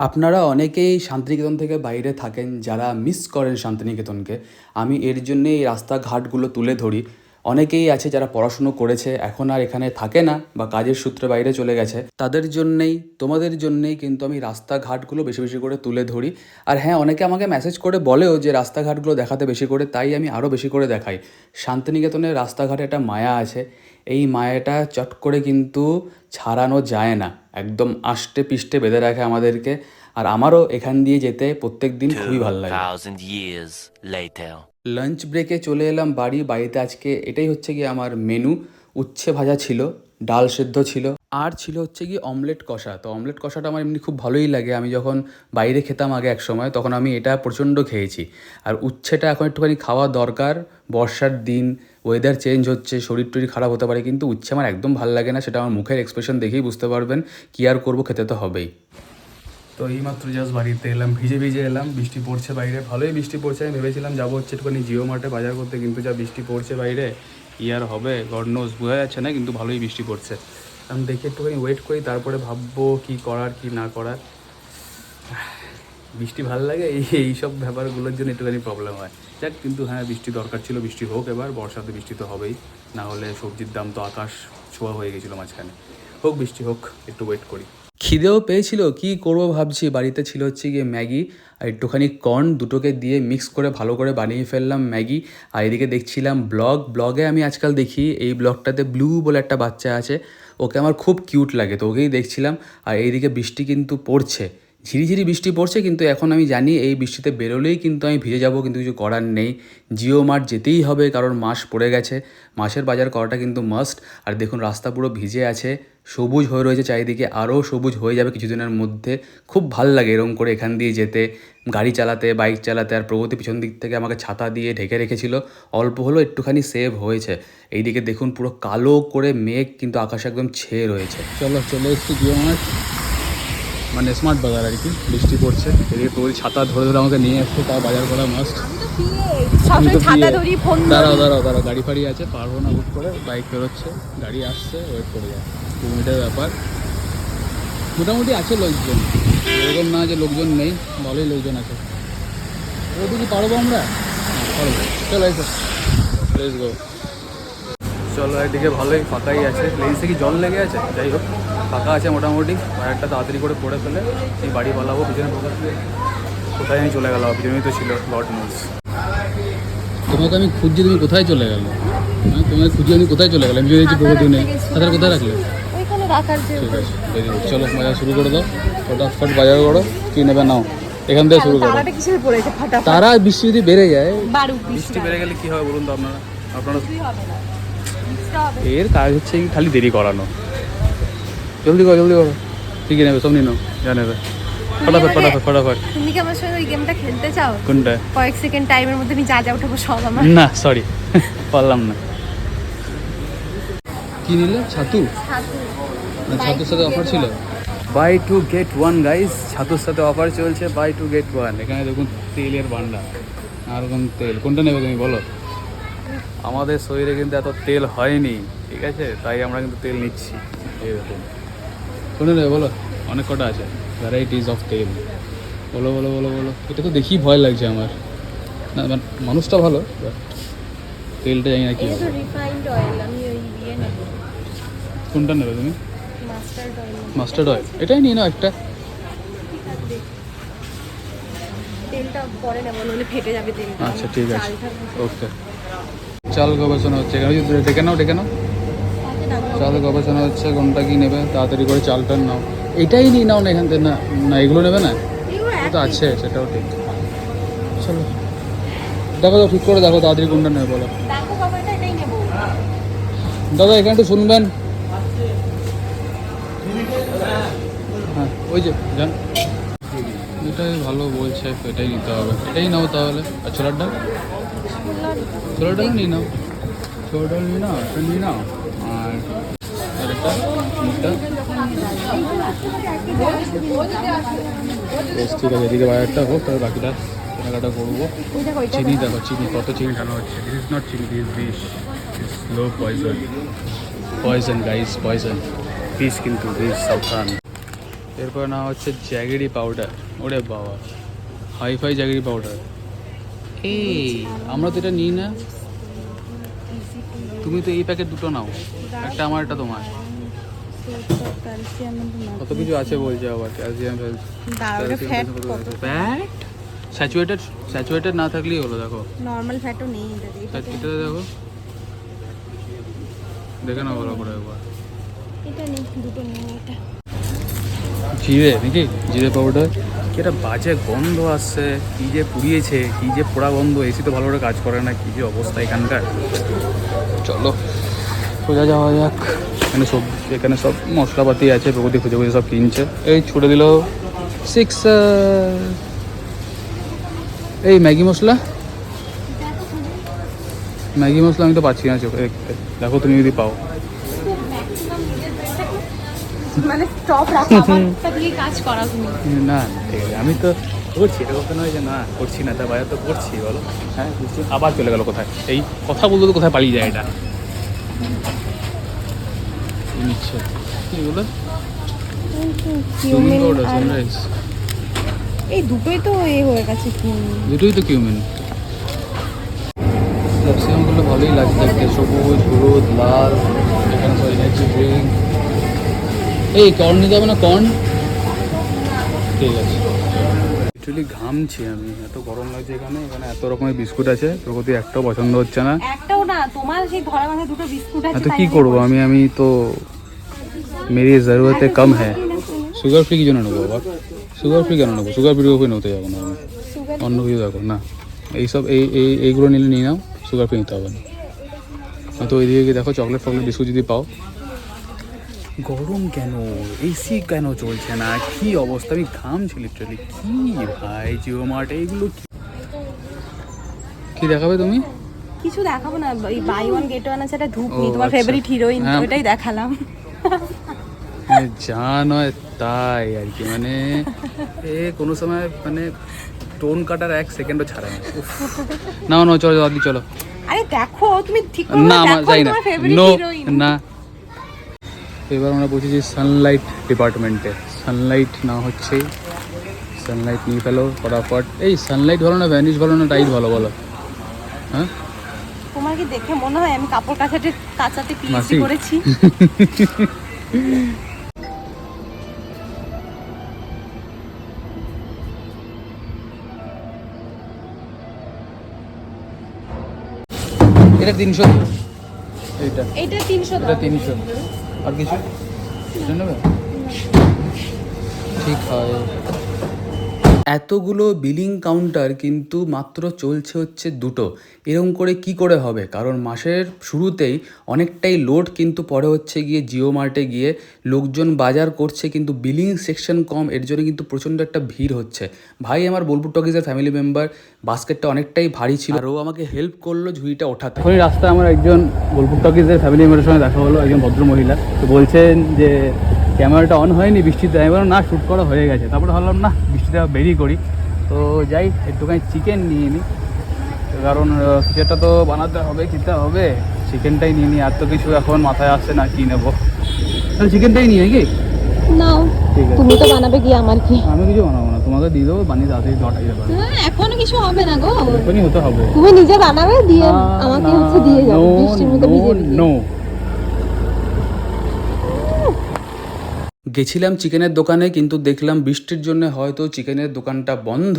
আপনারা অনেকেই শান্তিনিকেতন থেকে বাইরে থাকেন, যারা মিস করেন শান্তিনিকেতনকে। আমি এর জন্যে এই রাস্তাঘাটগুলো তুলে ধরি। অনেকেই আছে যারা পড়াশুনো করেছে, এখন আর এখানে থাকে না বা কাজের সূত্রে বাইরে চলে গেছে। তাদের জন্যেই, তোমাদের জন্যেই কিন্তু আমি রাস্তাঘাটগুলো বেশি বেশি করে তুলে ধরি। আর হ্যাঁ অনেকে আমাকে মেসেজ করে বলেও যে রাস্তাঘাটগুলো দেখাতে বেশি করে, তাই আমি আরও বেশি করে দেখাই। শান্তিনিকেতনের রাস্তাঘাটে একটা মায়া আছে। এই মায়াটা চট করে কিন্তু ছাড়ানো যায় না। একদম আষ্টে পিষ্টে বেঁধে রাখে আমাদেরকে। আর আমারও এখান দিয়ে যেতে প্রত্যেক দিন খুবই ভালো লাগে. লাঞ্চ ব্রেকে চলে এলাম বাড়ি, বাড়িতে আজকে এটাই হচ্ছে কি আমার মেনু উচ্ছে ভাজা ছিল, ডাল সেদ্ধ ছিল। আর ছিল হচ্ছে কি অমলেট কষা। তো অমলেট কষাটা আমার এমনি খুব ভালোই লাগে। আমি যখন বাইরে খেতাম আগে এক সময় তখন আমি এটা প্রচণ্ড খেয়েছি। আর উচ্ছেটা এখন একটুখানি খাওয়া দরকার। বর্ষার দিন ওয়েদার চেঞ্জ হচ্ছে, শরীর টরীর খারাপ হতে পারে, কিন্তু উচ্ছে আমার একদম ভালো লাগে না। সেটা আমার মুখের এক্সপ্রেশন দেখেই বুঝতে পারবেন। কি আর করব, খেতে তো হবেই। তো এইমাত্র জাস্ট বাড়িতে এলাম, ভিজে ভিজে এলাম, বৃষ্টি পড়ছে বাইরে, ভালোই বৃষ্টি পড়ছে, আমি ভেবেছিলাম যাব হচ্ছে একটুখানি জিও মার্টে বাজার করতে, কিন্তু যা বৃষ্টি পড়ছে বাইরে আর হবে গড নোজ বোঝা যাচ্ছে না, কিন্তু ভালোই বৃষ্টি পড়ছে। আমি দেখি একটুখানি ওয়েট করি, তারপরে ভাববো কি করার, কি না করার। বৃষ্টি ভালো লাগে, এই, এইসব ব্যাপারগুলোর জন্য একটুখানি প্রবলেম হয়। যাক, কিন্তু হ্যাঁ বৃষ্টি দরকার ছিল, বৃষ্টি হোক এবার, বর্ষাতে বৃষ্টি তো হবেই, না হলে সবজির দাম তো আকাশ ছোঁয়া হয়ে গেছিল মাঝখানে। হোক, বৃষ্টি হোক, একটু ওয়েট করি। খিদেও পেয়েছিল, কি করব ভাবছি। বাড়িতে ছিল হচ্ছে গিয়ে ম্যাগি, আর একটুখানি কর্ন দুটোকে দিয়ে মিক্স করে ভালো করে বানিয়ে ফেললাম ম্যাগি। আর এদিকে দেখছিলাম ব্লগ, ব্লগে আমি আজকাল দেখি এই ব্লগটাতে ব্লু বলে একটা বাচ্চা আছে, ওকে আমার খুব কিউট লাগে, তো ওকেই দেখছিলাম। আর এইদিকে বৃষ্টি কিন্তু পড়ছে। ঝিরিঝিরি বৃষ্টি পড়ছে, কিন্তু এখন আমি জানি এই বৃষ্টিতে বেরোলেই কিন্তু আমি ভিজে যাব, কিন্তু কিছু করার নেই। জিও মার্ট যেতেই হবে, কারণ মাস পড়ে গেছে। মাসের বাজার করাটা কিন্তু মাস্ট আর দেখুন, রাস্তা পুরো ভিজে আছে, সবুজ হয়ে রয়েছে চারিদিকে, আরও সবুজ হয়ে যাবে কিছুদিনের মধ্যে। খুব ভালো লাগে এরকম করে এখান দিয়ে যেতে। গাড়ি চালাতে বাইক চালাতে, আর প্রগতি পিছন দিক থেকে আমাকে ছাতা দিয়ে ঢেকে রেখেছিল। অল্প হলেও একটুখানি সেভ হয়েছে। এইদিকে দেখুন, পুরো কালো করে মেঘ কিন্তু আকাশে একদম ছেয়ে রয়েছে। চলো, চলে এসছি জিও মার্ট। মানে স্মার্ট বাজার আর কি বৃষ্টি পড়ছে এদিকে প্রবল ছাতা ধরে ধরে আমাকে নিয়ে আসছে তাও বাজার করা মাস্ট দাঁড়াও দাঁড়াও দাঁড়াও গাড়ি ফাড়ি আছে পারব না বুক করে বাইক বেরোচ্ছে গাড়ি আসছে ওয়েট করে যায় দু মিনিটের ব্যাপার। মোটামুটি আছে লোকজন এরকম না যে লোকজন নেই ভালোই লোকজন আছে। ওটা কি পারব আমরা? হ্যাঁ, পারব। চলো এসো লেটস গো চলো একদিকে ভালোই ফাঁকাই আছে। লেন্সে কি জল লেগে আছে? যাই হোক ফাঁকা আছে মোটামুটি। একটা তাড়াতাড়ি করে পড়ে ফেলে। এই বাড়ি পালাবো পিছনে কোথায় আমি চলে গেলাম? পিছনেই তো ছিল লট নিউজ তোমাকে আমি খুঁজছি তুমি কোথায় চলে গেলো? হ্যাঁ তোমাকে খুঁজে আমি কোথায় চলে গেলাম? আমি যদি প্রগতি নেই। খাতার কোথায় রাখলে. চলো বাজার শুরু করে দাও। ফটাফট বাজার করো। কি নেবে নাও? এখান থেকে শুরু করো। তারা বৃষ্টি যদি বেড়ে যায় বৃষ্টি বেড়ে গেলে কি হবে বলুন তো আপনারা? আপনারা এর কাজ হচ্ছে কি খালি দেরি করানো। জলদি করো জলদি করো। কি কি নেবে সব নিয়ে নাও যা নেবে। ফটাফট ফটাফট ফটাফট। তুমি কি আমার সঙ্গে ওই গেমটা খেলতে চাও? কোনটা? কয়েক সেকেন্ড টাইমের মধ্যে আমি যা যা উঠাবো সব আমার। না সরি পারলাম না। কি নিলে? ছাতু? না, ছাতুর সাথে অফার ছিল? Buy two get one guys ছাতুর সাথে অফার চলছে বাই টু গেট ওয়ান এখানে দেখুন তেলের বান্ডা আর কোন তেল। কোনটা নেবে তুমি বলো? আমাদের শরীরে কিন্তু এত তেল হয়নি ঠিক আছে? তাই আমরা কিন্তু তেল নিচ্ছি। এই দেখুন কোনটা নেবে বলো। অনেক কটা আছে। ভ্যারাইটিস অফ তেল। বলো বলো বলো বলো। এটা তো দেখি ভয় লাগছে আমার। না মানে মানুষটা ভালো তেলটা জানি না কি ইয়ে কোনটা নেবে তুমি? মাস্টার্ড অয়েল এটাই নিয়ে নাও একটা। তেলটা পরে নেব নইলে ফেটে যাবে তেলটা। আচ্ছা ঠিক আছে। ওকে চাল গবেষণা হচ্ছে এখানে ডেকে নাও ডেকে নাও। চাল গবেষণা হচ্ছে কোনটা কি নেবে? তাড়াতাড়ি করে চালটা নাও। এটাই নিয়ে নাও না এখান থেকে না না এগুলো নেবে না? তো আছে সেটাও ঠিক। চলো। দেখো তো ঠিক করে দেখো তাড়াতাড়ি কোনটা নেবে বলো। দাদা এখানে একটু শুনবেন। হ্যাঁ ওই যে যান এটাই ভালো বলছে এটাই নিতে হবে। এটাই নাও তাহলে। আর ছোলার ডাল? ডাল নিয়ে নাও। ডাল নিয়ে নাও একটা নিয়ে নাও। আর আর একটা মুখটা বেশ ঠিক আছে এদিকে বাজারটা হোক তবে বাকিটা কেনাকাটা করব। চিনি দেখো চিনি কত চিনি? ঢালা হচ্ছে দিস ইজ নট চিনি দিস বিষ লো পয়জন পয়জন গাইস পয়জন বিষ কিন্তু বিষ সাবধান এরপর না হচ্ছে জ্যাগেরি পাউডার। ওরে বাবা। Hi fi jaggery powder. এই আমরা তো এটা নিই না। তুমি তো এই প্যাকেট দুটো নাও। একটা আমার একটা তোমার। কত কিছু আছে বলছে আবার calcium fat fat saturated saturated না থাকলেই হলো দেখো। নর্মাল ফ্যাটও নেই এটা দেখো। দেখে নাও ভালো করে একবার। এটা নেই দুটো নেই এটা। জিরে নাকি? জিরে পাউডার? কি একটা বাজে গন্ধ আসছে কি যে পুড়িয়েছে কি যে পোড়া গন্ধ এসি তো ভালো করে কাজ করে না কি যে অবস্থা এখানকার? চলো সোজা যাওয়া যাক। এখানে সব এখানে সব মশলাপাতি আছে প্রকৃতি খুঁজে খুঁজে সব কিনছে। এই ছুটে দিল সিক্স এই ম্যাগি মশলা? ম্যাগি মশলা আমি তো পাচ্ছি না চোখে। দেখতে দেখো তুমি যদি পাও। মানে স্টপ রাখা আমারটা দিয়ে কাজ করা তুমি। না ঠিক আছে। আমি তো করছি এটা কথা নয় যে না করছি না তা বাইরে তো করছি বলো। হ্যাঁ বুঝছি। আবার চলে গেল কোথায়? এই কথা বলতে তো কোথায় পালিয়ে যায় এটা? নিচ্ছে এগুলো সানরাইজ এই দুটোই তো এ হয়ে গেছে দুটোই তো কিউমেন ক্যাপসিকামগুলো ভালোই লাগছে দেখতে সবুজ হলুদ লাল এখানে সব এনার্জি ড্রিঙ্ক এই কর্ন নিতে হবে না কর্ন ঠিক আছে। অ্যাকচুয়ালি ঘামছি আমি এত গরম লাগছে এখানে এখানে এত রকমের বিস্কুট আছে প্রগতি একটাও পছন্দ হচ্ছে না। একটাও না তোমার সেই ঘরে মাঝে দুটো বিস্কুট আছে হ্যাঁ তো কি করব? আমি আমি তো মেরি জরুরতে কম হ্যাঁ। সুগার ফ্রি কি জন্য নেব বাবা? সুগার ফ্রি কেন নেব? সুগার ফ্রি ওপরে নিতে যাব না আমি। অন্য কিছু দেখো না। এইসব এই এই এইগুলো নিলে নিয়ে নাও সুগার ফ্রি নিতে হবে না। তো ওইদিকে গিয়ে দেখো চকলেট ফকলেট বিস্কুট যদি পাও। গরম কেন? এসি কেন চলছে না? কি অবস্থা? আমি ঘামছি লিটারালি কি ভাই জিও মার্ট এইগুলো কি? কি দেখাবে তুমি? কিছু দেখাবো না। এই বাই ওয়ান গেট ওয়ান আছে একটা ধূপনি ও, তোমার আচ্ছা। ফেভারিট হিরোইন হ্যাঁ। ওইটাই দেখালাম। মানে যা নয় তাই আর কি। মানে এ কোনো সময় মানে টোন কাটার এক সেকেন্ডও ছাড়ে না। না না চলো চলো। আরে দেখো তুমি ঠিক করে না আমার দেখো না। তোমার ফেভারিট হিরোইন না। এবার আমরা বলছি যে সানলাইট ডিপার্টমেন্টে সানলাইট না হচ্ছে সানলাইট নিয়ে ফেলো ফটাফট। এই সানলাইট ভালো না ভ্যানিশ ভালো না টাইট ভালো বলো। হ্যাঁ? তোমার কি দেখে মনে হয় আমি কাপড় কাচাতে কাচাতে পিএইচডি করেছি। এটা তিনশো। এইটা। এইটা তিনশো এটা তিনশো। আর কিছু কিছু নেবে ঠিক হয় এতগুলো বিলিং কাউন্টার কিন্তু মাত্র চলছে হচ্ছে দুটো। এরকম করে কি করে হবে? কারণ মাসের শুরুতেই অনেকটাই লোড কিন্তু পরে হচ্ছে গিয়ে জিও মার্টে গিয়ে লোকজন বাজার করছে, কিন্তু বিলিং সেকশন কম, এর জন্য কিন্তু প্রচণ্ড একটা ভিড় হচ্ছে। ভাই, আমার বোলপুর টকিজের ফ্যামিলি মেম্বার বাস্কেটটা অনেকটাই ভারী ছিল। আর ও আমাকে হেল্প করল ঝুড়িটা ওঠাতে। এখনই রাস্তায় আমার একজন বোলপুর টকিজের ফ্যামিলি মেম্বারের সঙ্গে দেখা হলো, একজন ভদ্র মহিলা তো বলছেন যে ক্যামেরাটা অন হয়নি বৃষ্টিতে আমি বললাম না শ্যুট করা হয়ে গেছে। তারপরে ভাবলাম না বৃষ্টিতে বেরিয়ে করি তো যাই একটুখানি চিকেন নিয়ে নিই কারণ একটা তো বানাতে হবে খেতে হবে। চিকেনটাই নিয়ে নিই আর তো কিছু এখন মাথায় আসছে না কি নেব? তাহলে চিকেনটাই নিয়ে কি? নাও ঠিক আছে। তুমি তো বানাবে কি আমার কি? আমি কিছু বানাবো না তোমাকে দিয়ে দেবো বানিয়ে তাড়াতাড়ি দটাই যাবে। হ্যাঁ এখনও কিছু হবে না গো। এখনই হতে হবে। তুমি নিজে বানাবে দিয়ে আমাকে হচ্ছে দিয়ে যাবে বৃষ্টির মধ্যে ভিজে ভিজে নো গেছিলাম চিকেনের দোকানে, কিন্তু দেখলাম বৃষ্টির জন্য হয়তো চিকেনের দোকানটা বন্ধ।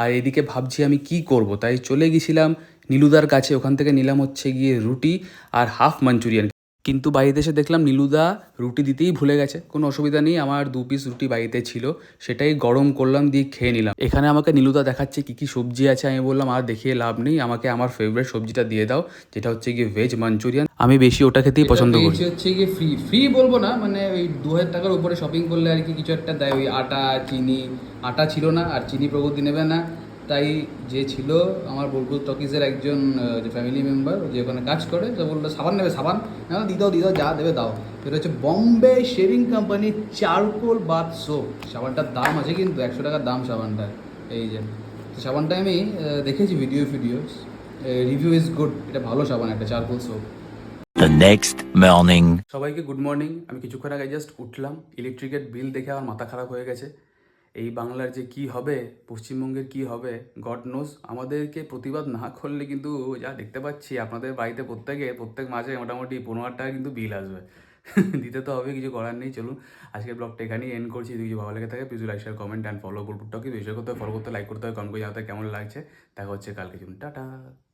আর এদিকে ভাবছি আমি কি করব? তাই চলে গেছিলাম নীলুদার কাছে। ওখান থেকে নিলাম হচ্ছে গিয়ে রুটি আর হাফ মাঞ্চুরিয়ান। কিন্তু বাড়িতে এসে দেখলাম নীলুদা রুটি দিতেই ভুলে গেছে। কোনো অসুবিধা নেই আমার দু পিস রুটি বাড়িতে ছিল। সেটাই গরম করলাম দিয়ে খেয়ে নিলাম। এখানে আমাকে নীলুদা দেখাচ্ছে কি কি সবজি আছে। আমি বললাম আর দেখিয়ে লাভ নেই আমাকে আমার ফেভারিট সবজিটা দিয়ে দাও যেটা হচ্ছে গিয়ে ভেজ মাঞ্চুরিয়ান আমি বেশি ওটা খেতেই পছন্দ করি। হচ্ছে গিয়ে ফ্রি ফ্রি বলব না মানে ওই দু হাজার টাকার উপরে শপিং করলে আর কি কিছু একটা দেয়। ওই আটা চিনি আটা ছিল না আর চিনি প্রগতি নেবে না। তাই যে ছিল আমার বোলপুর টকিজের একজন যে ফ্যামিলি মেম্বার যে ওখানে কাজ করে তো বলল সাবান নেবে সাবান। হ্যাঁ দি দাও দি দাও যা দেবে দাও। এটা হচ্ছে বম্বে শেভিং কোম্পানির চারকোল বাথ সোপ সাবানটার দাম আছে কিন্তু একশো টাকার দাম সাবানটার এই যে তো সাবানটা আমি দেখেছি video video review is good এটা ভালো সাবান একটা charcoal soap The next morning. সবাইকে গুড মর্নিং আমি কিছুক্ষণ আগে জাস্ট উঠলাম। ইলেকট্রিকের বিল দেখে আমার মাথা খারাপ হয়ে গেছে। এই বাংলার যে কি হবে, পশ্চিমবঙ্গের কি হবে গড নোস আমাদেরকে প্রতিবাদ না করলে কিন্তু যা দেখতে পাচ্ছি, আপনাদের বাড়িতে প্রত্যেকে, প্রত্যেক মাসে মোটামুটি পনেরো হাজার টাকা কিন্তু বিল আসবে। দিতে তো হবে, কিছু করার নেই, চলুন। আজকের ব্লগটা এখানেই এন্ড করছি। যদি কিছু ভালো লেগে থাকে please like share comment and follow বুটবুটটাকে বেশি করতে ফলো করতে লাইক করতে হবে কমেন্ট করে জানাতে কেমন লাগছে? দেখা হচ্ছে কালকে। চলুন, টাটা।